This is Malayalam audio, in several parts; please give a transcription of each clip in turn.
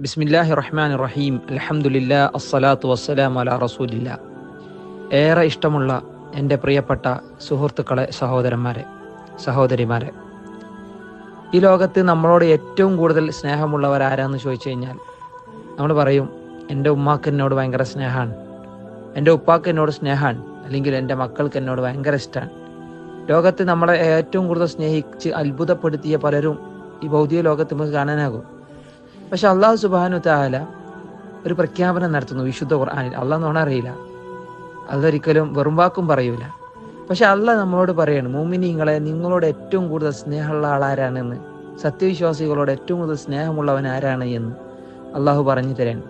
ബിസ്മില്ലാഹി റഹ്മാൻ റഹീം അലഹമുല്ല അസ്സലാത്തു വസ്സലാം അല റസൂലില്ല. ഏറെ ഇഷ്ടമുള്ള എന്റെ പ്രിയപ്പെട്ട സുഹൃത്തുക്കളെ സഹോദരന്മാരെ സഹോദരിമാരെ. ഈ ലോകത്ത് നമ്മളോട് ഏറ്റവും കൂടുതൽ സ്നേഹമുള്ളവർ ആരാന്ന് ചോദിച്ചു കഴിഞ്ഞാൽ നമ്മൾ പറയും എന്റെ ഉമ്മാക്ക് എന്നോട് ഭയങ്കര സ്നേഹമാണ്. എന്റെ ഉപ്പാക്ക് എന്നോട് സ്നേഹമാണ്. അല്ലെങ്കിൽ എന്റെ മക്കൾക്ക് എന്നോട് ഭയങ്കര ഇഷ്ടമാണ്. ലോകത്ത് നമ്മളെ ഏറ്റവും കൂടുതൽ സ്നേഹിച്ച് അത്ഭുതപ്പെടുത്തിയ പലരും ഈ ഭൗതിക ലോകത്ത് നമുക്ക് കാണാനാകും. പക്ഷെ അള്ളാഹു സുബാനു താല ഒരു പ്രഖ്യാപനം നടത്തുന്നു വിശുദ്ധ ഖുർആാനിൽ. അള്ളാഹ് നോണ അറിയില്ല. അതൊരിക്കലും വെറും വാക്കും പറയൂല. പക്ഷെ അള്ളാഹ് നമ്മളോട് പറയണം മൂമിനിങ്ങളെ നിങ്ങളോട് ഏറ്റവും കൂടുതൽ സ്നേഹമുള്ള ആളാരാണെന്ന്. സത്യവിശ്വാസികളോട് ഏറ്റവും കൂടുതൽ സ്നേഹമുള്ളവൻ ആരാണ് എന്ന് അള്ളാഹു പറഞ്ഞു തരാൻ.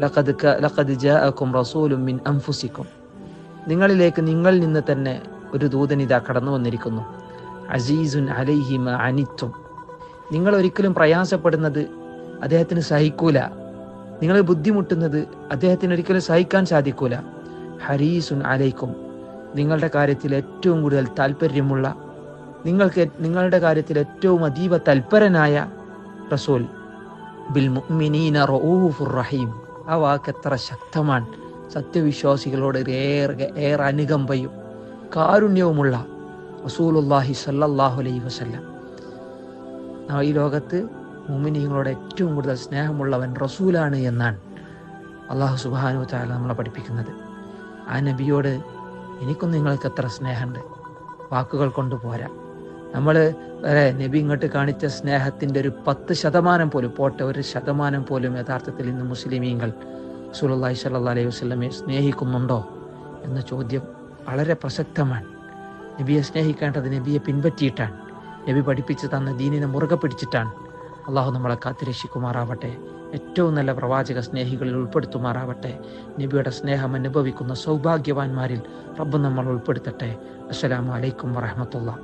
ലഖദ് ലഖദ് ജാഅക്കും റസൂലും മിൻ അംഫുസിക്കും നിങ്ങളിലേക്ക് നിങ്ങളിൽ നിന്ന് തന്നെ ഒരു ദൂതൻ ഇതാ കടന്നു വന്നിരിക്കുന്നു. അസീസുൻ അലൈഹിമ അനിത്തും. നിങ്ങൾ ഒരിക്കലും പ്രയാസപ്പെടുന്നത് അദ്ദേഹത്തിന് സഹിക്കൂല. നിങ്ങൾ ബുദ്ധിമുട്ടുന്നത് അദ്ദേഹത്തിന് ഒരിക്കലും സഹിക്കാൻ സാധിക്കൂല. ഹരീസുൻ അലൈക്കും. നിങ്ങളുടെ കാര്യത്തിൽ ഏറ്റവും കൂടുതൽ താല്പര്യമുള്ള നിങ്ങൾക്ക് നിങ്ങളുടെ കാര്യത്തിൽ ഏറ്റവും അതീവ തൽപരനായ റസൂൽ. ബിൽ മുഅ്മിനീന റഊഫുർ റഹീം. ആ വാക്ക് എത്ര ശക്തമാണ്. സത്യവിശ്വാസികളോട് ഏറെ ഏറെ അനുകമ്പയും. കാരുണ്യവുമുള്ള റസൂലുള്ളാഹി സല്ലാഹു അലൈ വസല്ലം. ഈ ലോകത്ത് മുമിനിങ്ങളോട് ഏറ്റവും കൂടുതൽ സ്നേഹമുള്ളവൻ റസൂലാണ് എന്നാണ് അള്ളാഹു സുബാനു താല നമ്മളെ പഠിപ്പിക്കുന്നത്. ആ നബിയോട് എനിക്കും നിങ്ങൾക്ക് എത്ര സ്നേഹമുണ്ട്. വാക്കുകൾ കൊണ്ട് പോരാ. നമ്മൾ നബി ഇങ്ങോട്ട് കാണിച്ച സ്നേഹത്തിന്റെ ഒരു പത്ത് ശതമാനം പോലും പോട്ടെ ഒരു ശതമാനം പോലും യഥാർത്ഥത്തിൽ ഇന്ന് മുസ്ലിമീങ്ങൾ സുലല്ലാഹി സല്ലാ അലൈഹി വസ്ലമെ സ്നേഹിക്കുന്നുണ്ടോ എന്ന ചോദ്യം വളരെ പ്രസക്തമാണ്. നബിയെ സ്നേഹിക്കേണ്ടത് നബിയെ പിൻപറ്റിയിട്ടാണ്. നബി പഠിപ്പിച്ചു തന്ന ദീനിനെ മുറുകെ പിടിച്ചിട്ടാണ്. അള്ളാഹു നമ്മളെ കാത്തിരക്ഷിക്കുമാറാവട്ടെ. ഏറ്റവും നല്ല പ്രവാചക സ്നേഹികളിൽ ഉൾപ്പെടുത്തുമാറാവട്ടെ. നബിയുടെ സ്നേഹം അനുഭവിക്കുന്ന സൗഭാഗ്യവാന്മാരിൽ റബ്ബ് നമ്മൾ ഉൾപ്പെടുത്തട്ടെ. അസ്സലാമലൈക്കും വറഹമത്തുള്ള